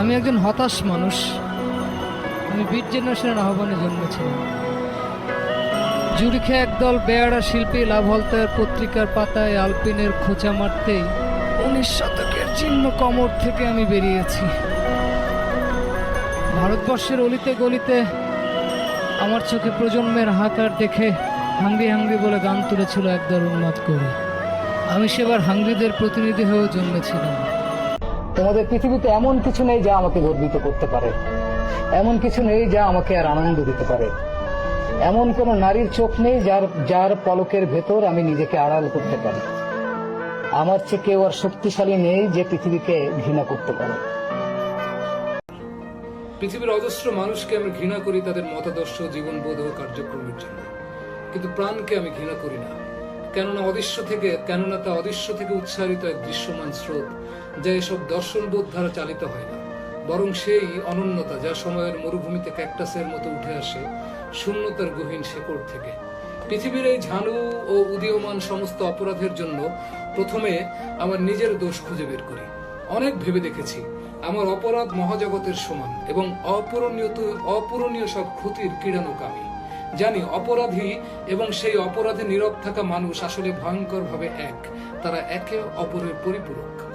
আমি একজন হতাশ মানুষ। আমি বিট জেনারেশনের আহ্বানে জন্মেছিলাম। জুরিখে একদল বেয়ারা শিল্পী লাভলতার পত্রিকার পাতায় আলপিনের খোঁচা মারতেই উনিশ শতকের চিহ্ন কমর থেকে আমি বেরিয়েছি। ভারতবর্ষের অলিতে গলিতে আমার চোখে প্রজন্মের হাহাকার দেখে হাঙ্গি হাঙ্গি বলে গান তুলেছিল একদল উন্মাদ কবি। আমি সেবার হাঙ্গিদের প্রতিনিধি হয়েও জন্মেছিলাম। তোমাদের পৃথিবীতে এমন কিছু নেই যা আমাকে গর্বিত করতে পারে। এমন কিছু নেই যা আমাকে আর আনন্দ দিতে পারে। এমন কোন নারীর চোখ নেই যার যার পলকের ভেতর আমি নিজেকে আড়াল করতে পারি। আমার চেয়ে কেউ আর শক্তিশালী নেই যে পৃথিবীকে ঘৃণা করতে পারে। পৃথিবীর অজস্র মানুষকে আমি ঘৃণা করি তাদের মতাদর্শ, জীবনবোধ ও কার্যক্রমের জন্য। কিন্তু প্রাণকে আমি ঘৃণা করি না। কেননা অদৃশ্য থেকে, কেননা তা অদৃশ্য থেকে উৎসারিত এক দৃশ্যমান স্রোত, যা এসব দর্শনবোধ দ্বারা চালিত হয় না। বরং সেই অনন্যতা যা সময়ের মরুভূমিতে ক্যাকটাসের মতো উঠে আসে, শূন্যতার গহীন শেকড় থেকে। পৃথিবীর এই ঝানু ও উদীয়মান সমস্ত অপরাধের জন্য প্রথমে আমার নিজের দোষ খুঁজে বের করি। অনেক ভেবে দেখেছি, আমার অপরাধ মহাজগতের সমান এবং অপূরণীয় অপূরণীয় সব ক্ষতির কিরানুক আমি জানি অপরাধী এবং সেই অপরাধে নীরব থাকা মানুষ আসলে ভয়ঙ্করভাবে এক। তারা একে অপরের পরিপূরক।